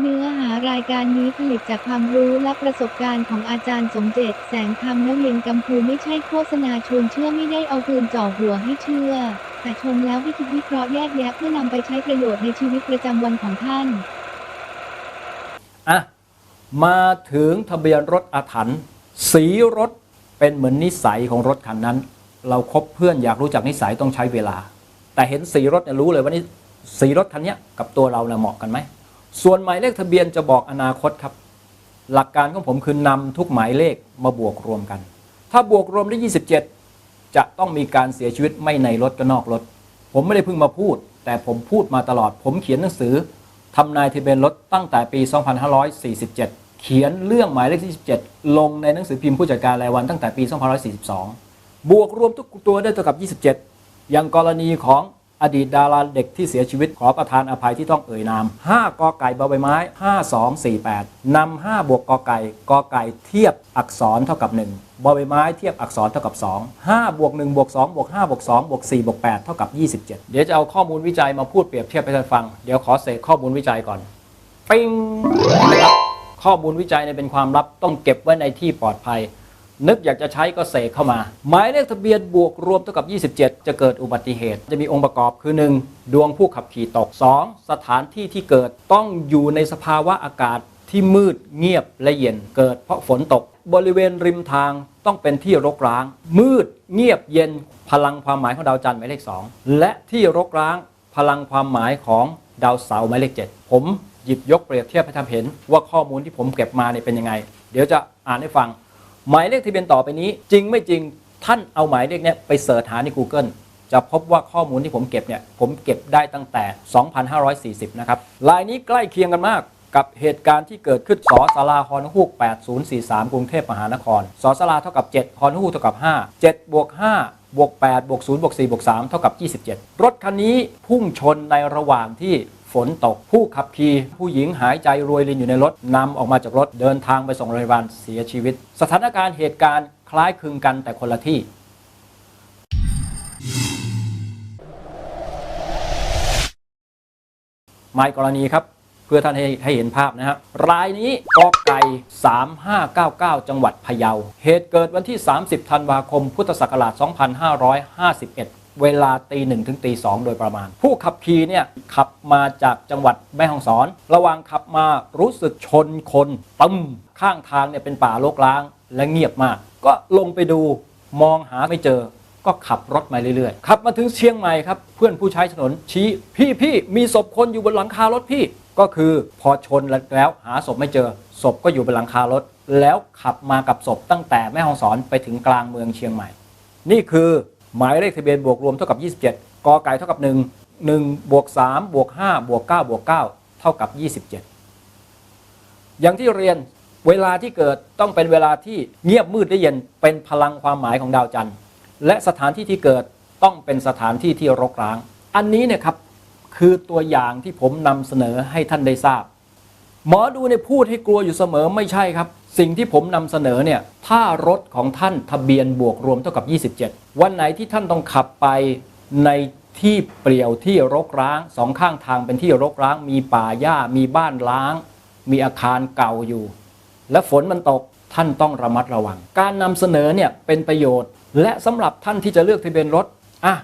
เนื้อหารายการนี้ผลิตจากความรู้และประสบการณ์ของอาจารย์สมเจตแสงธรรมนลินกัมพูไม่ใช่โฆษณาชวนเชื่อไม่ได้เอาปืนจ่อหัวให้เชื่อ แต่ชมแล้วให้คิดวิเคราะห์แยกแยะเพื่อนำไปใช้ประโยชน์ในชีวิตประจำวันของท่าน อะ มาถึงทะเบียนรถอาถรรพ์สีรถเป็นเหมือนนิสัยของรถคันนั้น เราคบเพื่อนอยากรู้จักนิสัยต้องใช้เวลา แต่เห็นสีรถเนี่ยรู้เลยว่านี่สีรถคันเนี้ยกับตัวเราเนี่ยเหมาะกันไหม ส่วนหมายเลขทะเบียนจะบอกอนาคตครับ หลักการของผมคือนำทุกหมายเลขมาบวกรวมกัน ถ้าบวกรวมได้ 27 จะต้องมีการเสียชีวิตไม่ในรถก็นอกรถ ผมไม่ได้เพิ่งมาพูด แต่ผมพูดมาตลอด ผมเขียนหนังสือทำนายทะเบียนรถตั้งแต่ปี 2547 เขียนเรื่องหมายเลขที่17 ลงในหนังสือพิมพ์ผู้จัดการรายวันตั้งแต่ปี 2542 บวกรวมทุกตัวได้เท่ากับ 27 อย่างกรณีของ อดีตดาราเด็กที่เสียชีวิตขอประทานอภัยที่ต้องเอ่ยนาม 5กอไก่บใบไม้ 5248นำ5บวกกอไก่กอไก่เทียบอักษรเท่ากับ 1บใบไม้เทียบอักษรเท่ากับ 2 5บวก1บวก2บวก5บวก2บวก4บวก8เท่ากับ 27 เดี๋ยวจะเอาข้อมูลวิจัยมาพูดเปรียบเทียบให้ท่านฟัง เดี๋ยวขอเสกข้อมูลวิจัยก่อน ปิ้งข้อมูลวิจัยเนี่ยเป็นความลับต้องเก็บไว้ในที่ปลอดภัย นึกอยากจะใช้ก็เสกเข้ามา หมายเลขทะเบียนบวกรวมเท่ากับ 27 จะเกิดอุบัติเหตุ จะมีองค์ประกอบคือ 1. ดวงผู้ขับขี่ตก 2. สถานที่ที่เกิดต้องอยู่ในสภาวะอากาศที่มืดเงียบและเย็นเกิดเพราะฝนตก บริเวณริมทางต้องเป็นที่รกร้าง มืดเงียบเย็น พลังความหมายของดาวจันทร์หมายเลข 2 และที่รกร้าง พลังความหมายของดาวเสาร์หมายเลข 7 ผมหยิบยกเปรียบเทียบให้ท่านเห็นว่าข้อมูลที่ผมเก็บมาเนี่ยเป็นยังไง เดี๋ยวจะอ่านให้ฟัง หมายเลขทะเบียนต่อไปนี้ จริงไม่จริงท่านเอาหมายเลขเนี้ยไปเสิร์ชหาใน Google จะพบว่าข้อมูลที่ผมเก็บเนี่ยผมเก็บได้ตั้งแต่ 2,540 นะครับลายนี้ใกล้เคียงกันมากกับเหตุการณ์ที่เกิดขึ้นสอสาราฮอนฮูก 8043 กรุงเทพมหานครสอสาราเท่ากับ 7 ฮอนฮูกเท่ากับ 5 7บวก5บวก8บวก0บวก4บวก3เท่ากับ 27 รถคันนี้พุ่งชนในระหว่างที่ ฝนตกผู้ขับขี่ผู้หญิงหายใจรวยรินอยู่ในรถนำออกมาจากรถเดินทางไปส่งโรงพยาบาลเสียชีวิต สถานการณ์เหตุการณ์คล้ายคลึงกันแต่คนละที่หมายกรณีครับ เพื่อท่านให้ให้เห็นภาพนะฮะรายนี้กอไก่ 3599 จังหวัดพะเยา เหตุเกิดวันที่ 30 ธันวาคม พุทธศักราช 2551 เวลาตีหนึ่งถึงตีสองโดยประมาณ ผู้ขับขี่เนี่ยขับมาจากจังหวัดแม่ฮ่องสอน ระหว่างขับมารู้สึกชนคนตึมข้างทางเนี่ยเป็นป่ารกร้างและเงียบมาก ก็ลงไปดูมองหาไม่เจอ ก็ขับรถมาเรื่อยๆขับมาถึงเชียงใหม่ครับ เพื่อนผู้ใช้ถนนชี้พี่พี่มีศพคนอยู่บนหลังคารถพี่ ก็คือพอชนแล้วหาศพไม่เจอ ศพก็อยู่บนหลังคารถ แล้วขับมากับศพตั้งแต่แม่ฮ่องสอนไปถึงกลางเมืองเชียงใหม่ นี่คือ หมายเลขทะเบียนบวกรวมเท่ากับ 27 กอไก่เท่ากับ 1 1บวก3บวก5บวก9บวก9เท่ากับ 27 อย่างที่เรียนเวลาที่เกิดต้องเป็นเวลาที่เงียบมืดและเย็นเป็นพลังความหมายของดาวจันทร์ และสถานที่ที่เกิดต้องเป็นสถานที่ที่รกร้าง อันนี้เนี่ยครับคือตัวอย่างที่ผมนำเสนอให้ท่านได้ทราบ หมอดูเนี่ยพูดให้กลัวอยู่เสมอไม่ใช่ครับ สิ่งที่ผมนำเสนอเนี่ยถ้ารถของท่านทะเบียนบวกรวมเท่ากับ 27 วันไหนที่ท่านต้องขับไปในที่เปลี่ยวที่รกร้างสองข้างทางเป็นที่รกร้าง มีป่าหญ้ามีบ้านล้าง มีอาคารเก่าอยู่ และฝนมันตกท่านต้องระมัดระวัง การนำเสนอเนี่ยเป็นประโยชน์ และสำหรับท่านที่จะเลือกทะเบียนรถอะ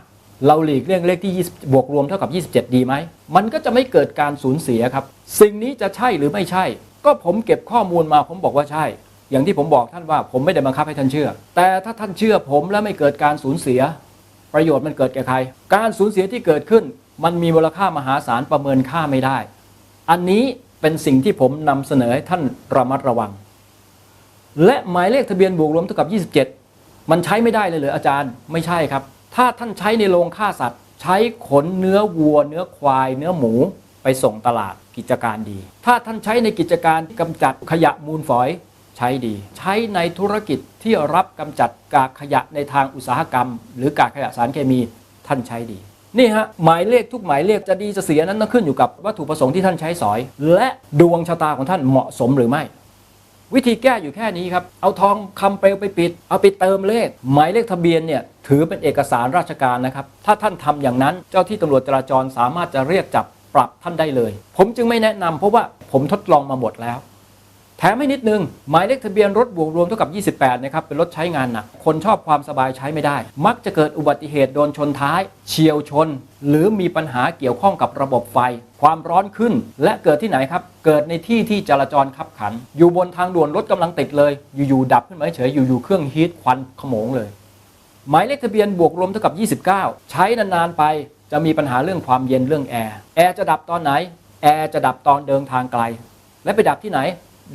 เราหลีกเลี่ยงเลขที่ 20 บวกรวมเท่ากับ 27 ดีไหม มันก็จะไม่เกิดการสูญเสียครับ สิ่งนี้จะใช่หรือไม่ใช่ ก็ผมเก็บข้อมูลมาผมบอกว่าใช่ อย่างที่ผมบอกท่านว่าผมไม่ได้บังคับให้ท่านเชื่อ แต่ถ้าท่านเชื่อผมแล้วไม่เกิดการสูญเสีย ประโยชน์มันเกิดแก่ใคร การสูญเสียที่เกิดขึ้น มันมีมูลค่ามหาศาลประเมินค่าไม่ได้ อันนี้เป็นสิ่งที่ผมนำเสนอให้ท่านระมัดระวัง และหมายเลขทะเบียนบวกรวมเท่ากับ 27 มันใช้ไม่ได้เลยเหรออาจารย์ไม่ใช่ครับ ถ้าท่านใช้ในโรงฆ่าสัตว์ ใช้ขนเนื้อวัว เนื้อควาย เนื้อหมูไปส่งตลาด กิจการดี ถ้าท่านใช้ในกิจการกำจัดขยะมูลฝอยใช้ดี ใช้ในธุรกิจที่รับกำจัดกากขยะในทางอุตสาหกรรม หรือกากขยะสารเคมีท่านใช้ดีนี่ฮะหมายเลขทุกหมายเลขจะดีจะเสียนั้นต้องขึ้นอยู่กับวัตถุประสงค์ที่ท่านใช้สอย และดวงชะตาของท่านเหมาะสมหรือไม่ วิธีแก้อยู่แค่นี้ครับ เอาทองคำเปลวไปปิด เอาไปเติมเลข หมายเลขทะเบียนเนี่ยถือเป็นเอกสารราชการนะครับ ถ้าท่านทำอย่างนั้นเจ้าที่ตำรวจจราจรสามารถจะเรียกจับ ปรับท่านได้เลย ผมจึงไม่แนะนำเพราะว่าผมทดลองมาหมดแล้ว แถมให้นิดนึง หมายเลขทะเบียนรถบวกรวมเท่ากับ 28 นะครับ เป็นรถใช้งานหนัก คนชอบความสบายใช้ไม่ได้ มักจะเกิดอุบัติเหตุโดนชนท้าย เฉียวชน หรือมีปัญหาเกี่ยวข้องกับระบบไฟ ความร้อนขึ้น และเกิดที่ไหนครับ เกิดในที่ที่จราจรขับขัน อยู่บนทางด่วนรถกำลังติดเลย อยู่ๆดับขึ้นมาเฉยๆอยู่ๆเครื่องฮีทควันขโมงเลย หมายเลขทะเบียนบวกรวมเท่ากับ 29 ใช้นานๆไป จะมีปัญหาเรื่องความเย็นเรื่องแอร์แอร์จะดับตอนไหนแอร์จะดับตอนเดินทางไกล และไปดับที่ไหน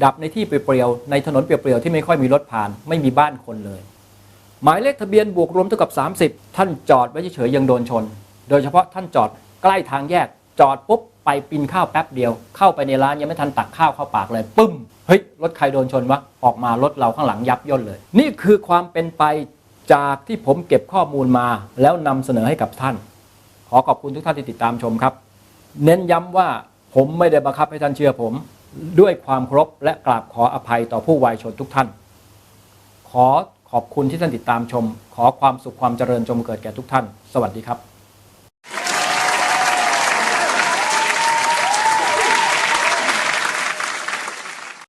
ดับในที่เปลี่ยวๆในถนนเปลี่ยวๆที่ไม่ค่อยมีรถผ่าน ไม่มีบ้านคนเลย หมายเลขทะเบียนบวกรวมเท่ากับ 30 ท่านจอดไว้เฉยๆยังโดนชน โดยเฉพาะท่านจอดใกล้ทางแยกจอดปุ๊บไปปินข้าวแป๊บเดียว เข้าไปในร้านยังไม่ทันตักข้าวเข้าปากเลยปึ้มเฮ้ยรถใครโดนชนวะออกมารถเราข้างหลังยับย่นเลย นี่คือความเป็นไปจากที่ผมเก็บข้อมูลมาแล้วนำเสนอให้กับท่าน อขอบคุณทุกท่านที่ติดตามชมครับ เน้นย้ำว่าผมไม่ได้บังคับให้ท่านเชื่อผม ด้วยความเคารพและกราบขออภัยต่อผู้วายชนทุกท่าน ขอขอบคุณที่ท่านติดตามชม ขอความสุขความเจริญจงเกิดแก่ทุกท่าน สวัสดีครับ